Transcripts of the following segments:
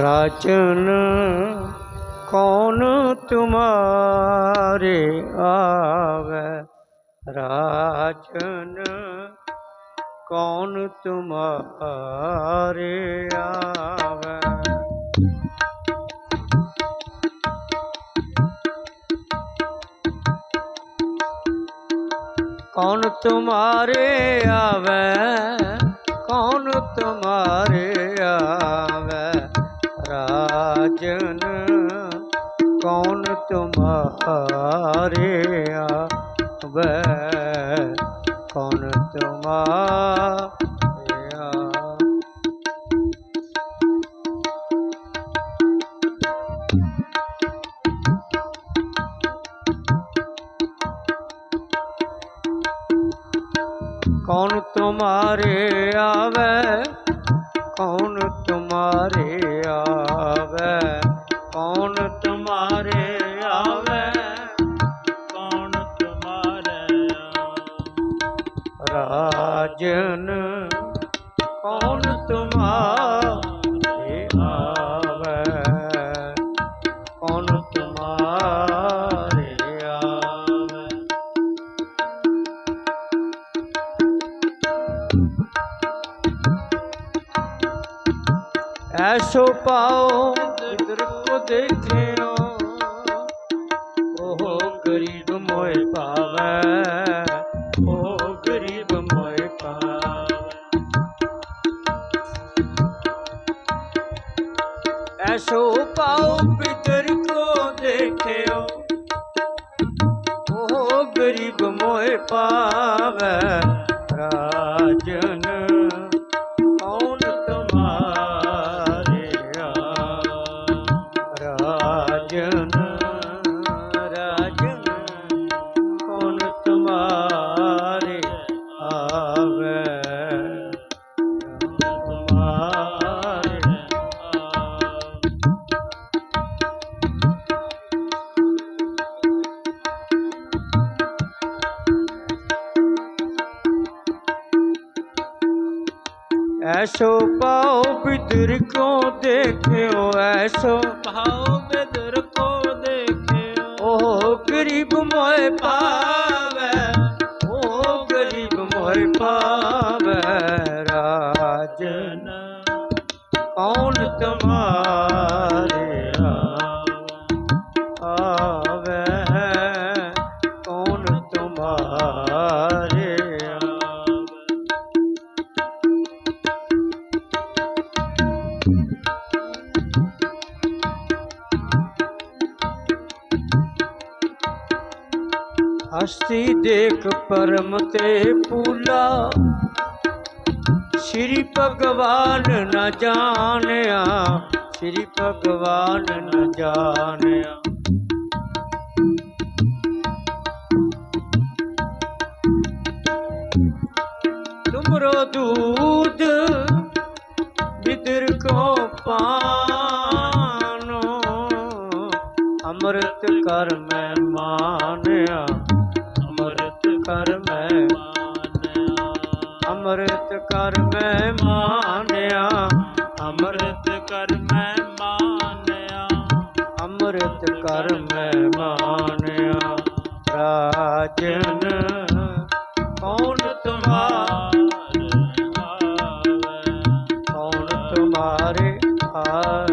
राजन कौन तुम्हारे आवे राजन कौन तुम्हारे आवे कौन तुम्हारे आवे कौन तुम्हारे आवे ਰਾਜਨ ਕੌਣ ਤੁਮਾਰੇ ਆਵੇ ਕੌਣ ਤੁਮਾਰੇ ਕੌਣ ਤੁਮਾਰੇ ਆਵੇ? ਕੌਣ ਤੁਮਾਰੇ ਆਵੇ? ਐਸੋ ਪਾਓ ਪਾਵੈ ਰਾਜਨ ਗਰੀਬ ਮੋਏ ਪਾਵੇ ਓ ਗਰੀਬ ਮੋਏ ਪਾਵੇ ਰਾਜਨ ਕੌਣ ਤਮਾ ਦੇਖ ਪਰਮ ਤੇ ਪੂਲਾ। ਸ਼੍ਰੀ ਭਗਵਾਨ ਨ ਜਾਣਿਆ, ਸ਼੍ਰੀ ਭਗਵਾਨ ਨ ਜਾਣਿਆ। ਤੁਮਰੋ ਦੂਧ ਬਿਦਰ ਕੋ ਪਾਨੋ ਅੰਮ੍ਰਿਤ ਕਰ ਮੈਂ ਮਾਨਿਆ ਕਰ ਮੈਂ ਮਾਨਿਆ ਅੰਮ੍ਰਿਤ ਕਰ ਮੈਂ ਮਾਨਿਆ। ਅੰਮ੍ਰਿਤ ਕਰ ਮੈਂ ਮਾਨਿਆ ਰਾਜਨ ਕੌਣ ਤੁਮਾਰੇ ਕੌਣ ਤੁਮਾਰੇ ਆ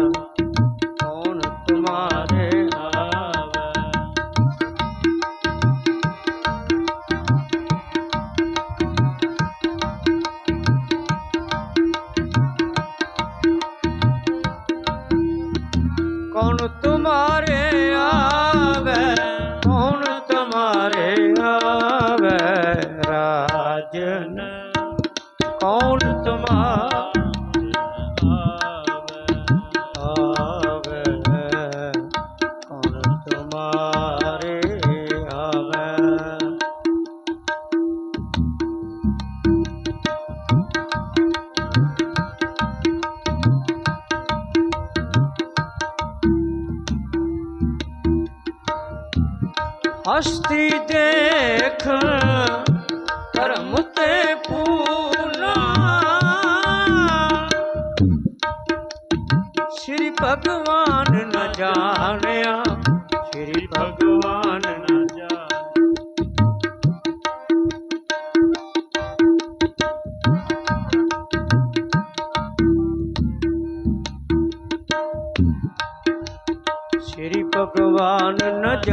ਹਸਤੀ ਦੇਖ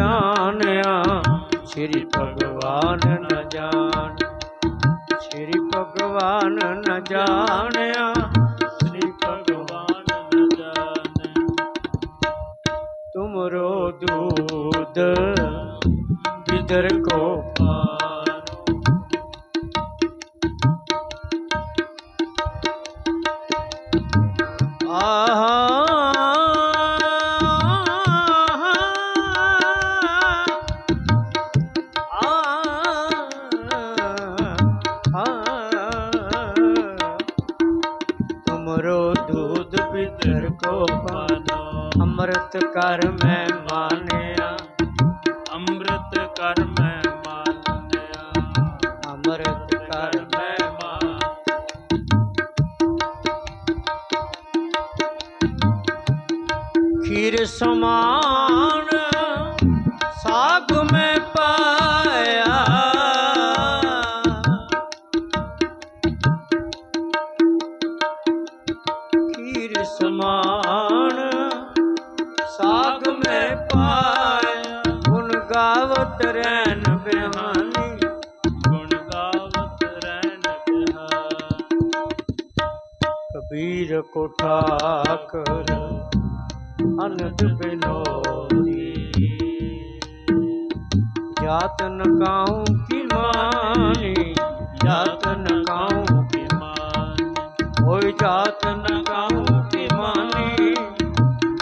ਜਾਣਿਆ। ਸ੍ਰੀ ਭਗਵਾਨ ਨ ਜਾਣ। ਸ੍ਰੀ ਭਗਵਾਨ ਨ ਜਾਣਿਆ। ਸ੍ਰੀ ਭਗਵਾਨ ਨ ਜਾਣੈ ਤੁਮਰੋ ਦੂਧ ਬਿਦਰ ਕੋ ਅੰਮ੍ਰਿਤ ਕਰ ਮੈਂ ਮਾਨਿਆ ਅੰਮ੍ਰਿਤ ਕਰ ਮੈਂ ਮਾਨਿਆ। ਅੰਮ੍ਰਿਤ ਕਰ ਮੈਂ ਮਾਨ ਖੀਰ ਸਮਾ ਕਬੀਰ ਕੋ ਠਾਕਰ, ਅਨੰਦ ਬਿਨੋਦੀ। ਜਾਤ ਨ ਕੀ ਮਾਨੀ ਜਾਤ ਨ ਕਾਉ ਕੇ ਮਾਨ। ਜਾਤ ਨ ਕੀ ਮਾਨੀ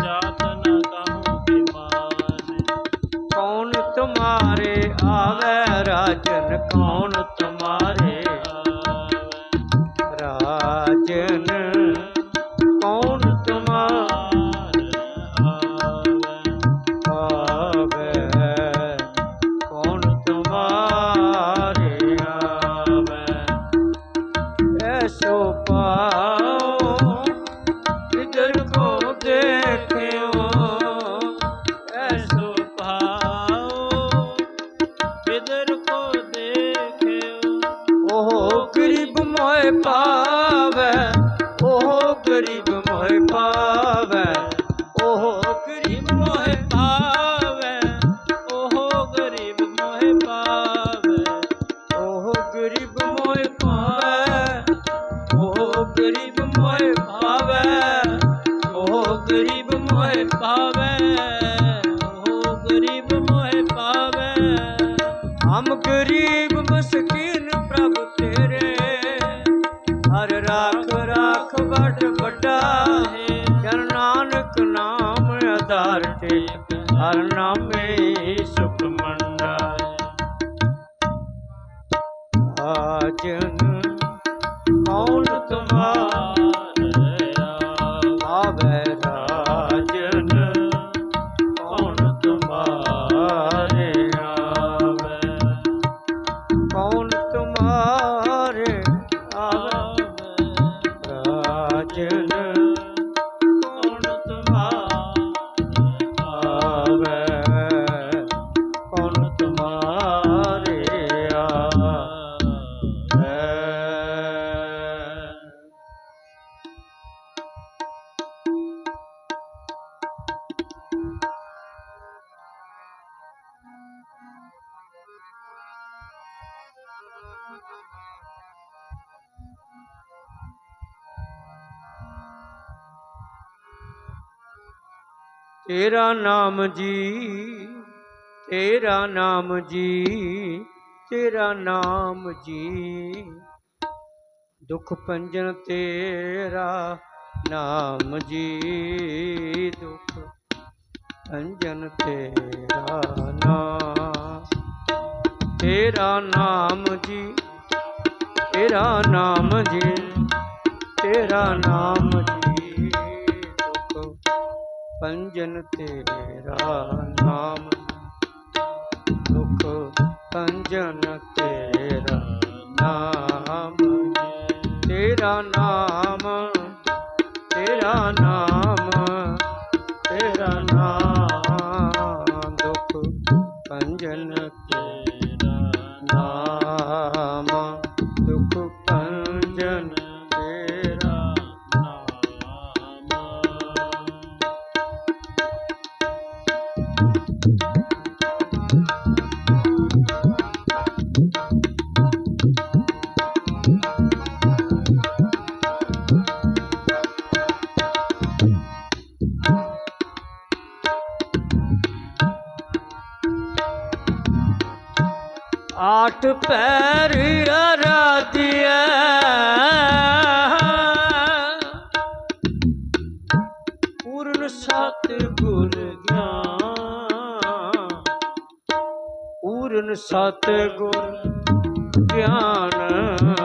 ਜਾਤ ਨ ਕਹੂੰ ਕੇ ਕੌਣ ਤੁਮਾਰੇ ਆਵੇ ਰਾਜਨ, ਕੌਣ ਗਰੀਬ ਮਸਕੀਨ ਪ੍ਰਭ ਤੇਰੇ। ਹਰ ਰਾਖ ਰਾਖ ਵੱਡ ਵੱਡਾ ਹੈ। ਜਨ ਨਾਨਕ ਨਾਮ ਆਧਾਰ ਤੇ। ਹਰ ਨਾਮੇ ਤੇਰਾ ਨਾਮ ਜੀ, ਤੇਰਾ ਨਾਮ ਜੀ, ਤੇਰਾ ਨਾਮ ਜੀ। ਦੁਖ ਪੰਜਨ ਤੇਰਾ ਨਾਮ ਜੀ, ਦੁਖ ਪੰਜਨ ਤੇਰਾ ਨਾਮ। ਤੇਰਾ ਨਾਮ ਜੀ, ਤੇਰਾ ਨਾਮ ਜੀ, ਤੇਰਾ ਨਾਮ ਜੀ। ਪੰਜਨ ਤੇਰਾ ਨਾਮ ਦੁਖ ਪੰਜਨ ਤੇਰਾ ਨਾਮ। ਤੇਰਾ ਨਾਮ ਤੇਰਾ ਨਾਮ ਪੈਰ ਅਰਾਧਿਆ ਪੂਰਨ ਸਤ ਗੁਰ ਗਿਆਨ। ਪੂਰਨ ਸਤ ਗੁਰ ਗਿਆਨ।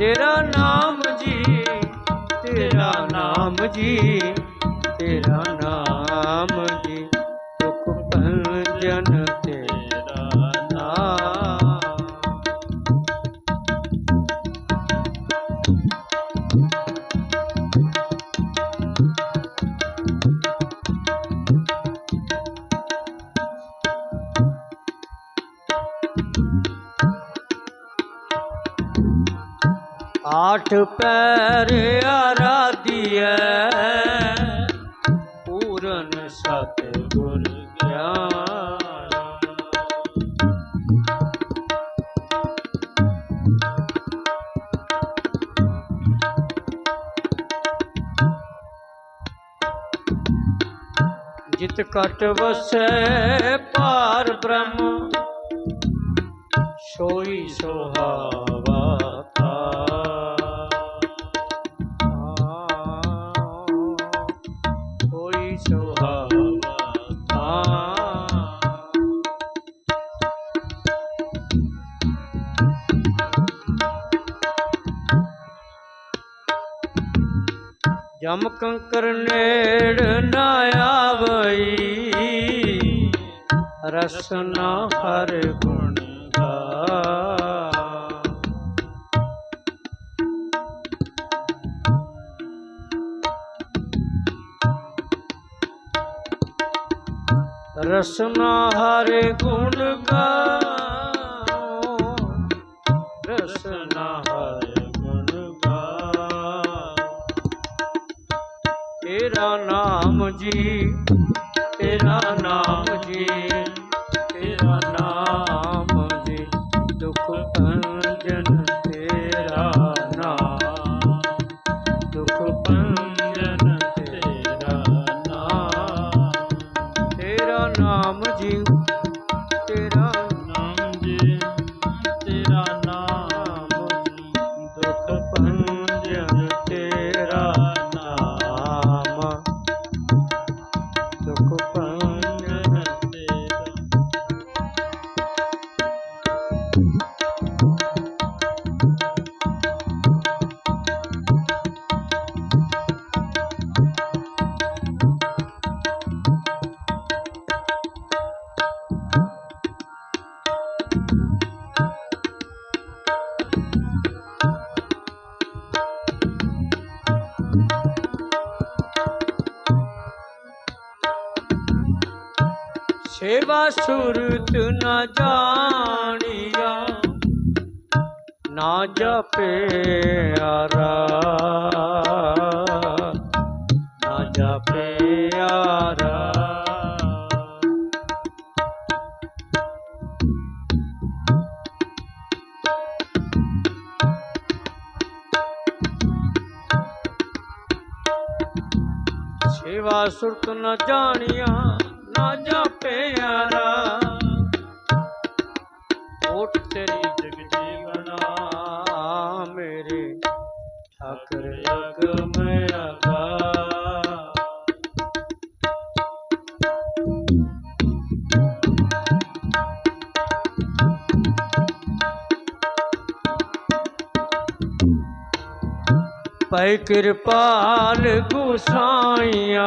ਤੇਰਾ ਨਾਮ ਜੀ ਤੇਰਾ ਨਾਮ ਜੀ ਤੇਰਾ ਨਾਮ ਜੀ। ਆਠ ਪੈਰ ਆਰਾਧੀਐ। ਪੂਰਨ ਸਤ ਗੁਰ ਗਿਆਨ। ਜਿਤ ਕਟ ਵਸੈ ਪਾਰ ਬ੍ਰਹਮ ਸੋਈ ਸੋਹਾ ਜਮ ਕੰਕਰ ਨੇੜ ਨਾ ਆਵਈ। ਰਸਨਾ ਹਰ ਗੁਣ ਗਾ ਰਸਨਾ ਹਰ ਗੁਣ ਗਾਓ ਨਾਮ ਸੇਵਾ ਸੁਰਤ ਨਾ ਜਾਣੀਆ ਨਾ ਜਪਿਆਰਾ ਨਾ ਜਪਿਆਰਾ ਸੇਵਾ ਸੁਰਤ ਨ ਜਾਣੀਆਂ ਓਟ ਤੇਰੀ ਜਗ ਜੀਵਨਾ ਮੇਰੇ ਠਾਕਰ ਅਗ ਮੈਂ ਆਗਾ ਪੈ ਕਿਰਪਾਲ ਗੁਸਾਈਆਂ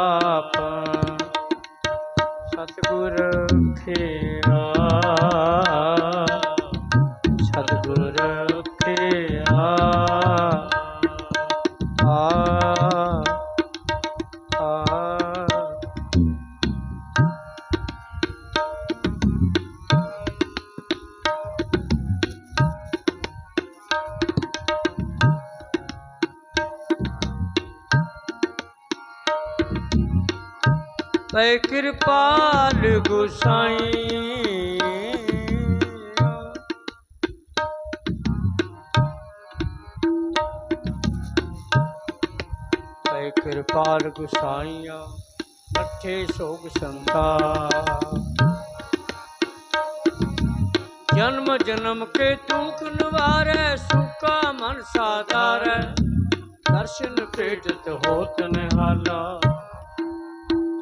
ਕਿਰਪਾਲ ਗੁਸਾਈ। ਪੈ ਕਿਰਪਾਲ ਗੁਸਾਈਆ ਅੱਠੇ ਸੋਗ ਸੰਤਾ। ਜਨਮ ਜਨਮ ਕੇ ਤੂੰ ਨਿਵਾਰੈ ਸੁਕਾ ਮਨ ਸਾਧਾਰੈ। ਦਰਸ਼ਨ ਭੇਟਤ ਹੋਤ ਨਿਹਾਲਾ।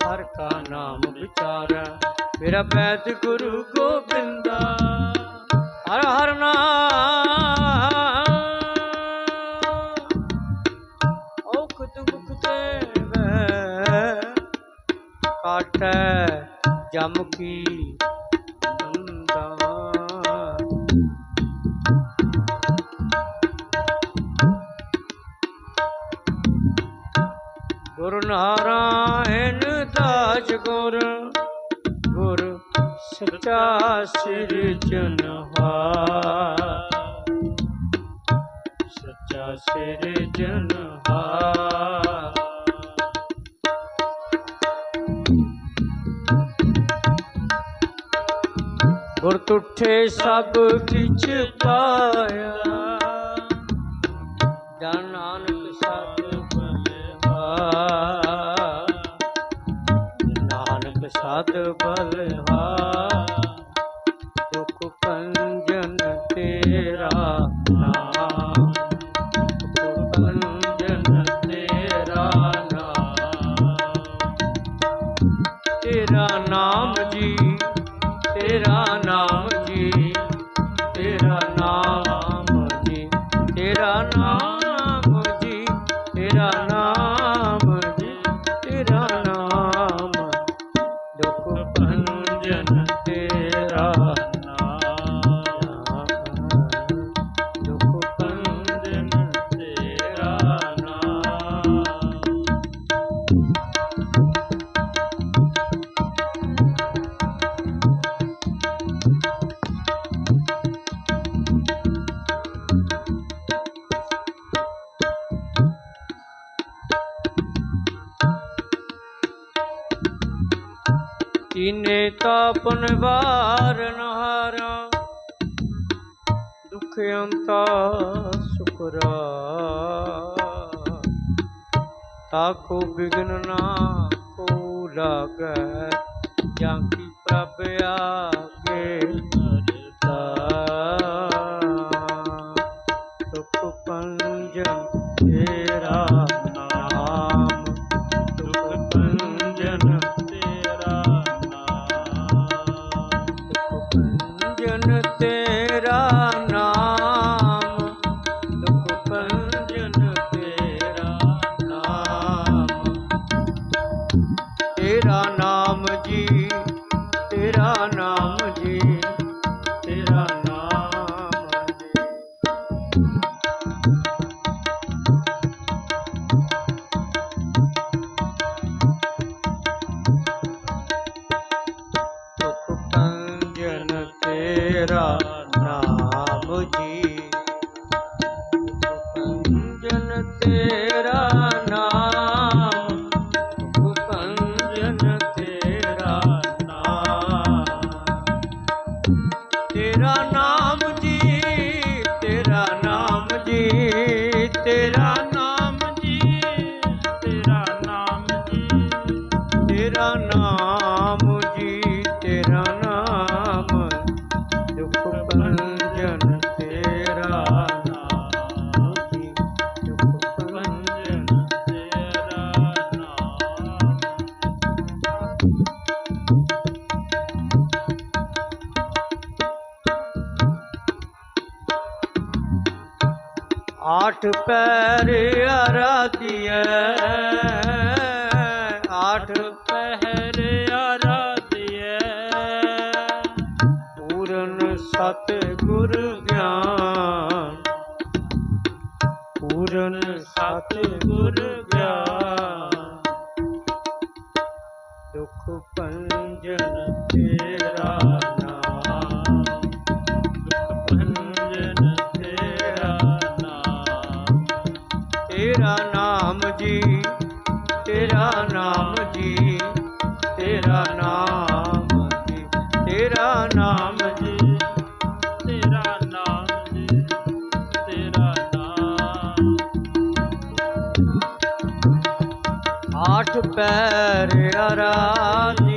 ਹਰ ਕਾ ਨਾਮ ਵਿਚਾਰੈ। ਮੇਰਾ ਪੈਦ ਗੁਰੂ ਗੋਬਿੰਦਾ, ਹਰ ਹਰ ਨਾਮ ਦੁਖ ਤੇ ਦੇਵੈ ਕਾਟੈ ਜਮ ਕੀ ਬੰਦਾ ਗੁਰ ਸਚਾ ਸਿਰਜਨਹਾਰ ਸੱਚਾ ਸਿਰਜਨਹਾਰ ਗੁਰ ਤੁਠੇ ਸਭ ਕਿਛ ਪਾਇਆ। ਸਤ ਦੁਖ ਪੰਜਨ ਤੀਨੇ ਤਾਪਨ ਵਾਰਨ ਹਾਰਾ ਦੁਖ ਅੰਤਾ ਸੁਕਰਾ ਤਾਕੋ ਬਿਗਨ ਨਾ ਕੋ ਲਾਗੈ, ਜਾਂ ਕੀ ਪ੍ਰਭ ਆਗੇ ਨਰਤਾ ਦੁਖ ਪੰਜਨ ਨਾਮ ਆਠ ਪੈਰ ਆਰਾਧੀਐ ਆਠ ਤੇਰਾ ਨਾਮ ਜੀ, ਤੇਰਾ ਨਾਮ ਜੀ, ਤੇਰਾ ਨਾਮ ਜੀ, ਤੇਰਾ ਨਾਮ ਜੀ, ਤੇਰਾ ਨਾਮ। ਆਠ ਪੈਰ ਆਰਾਧ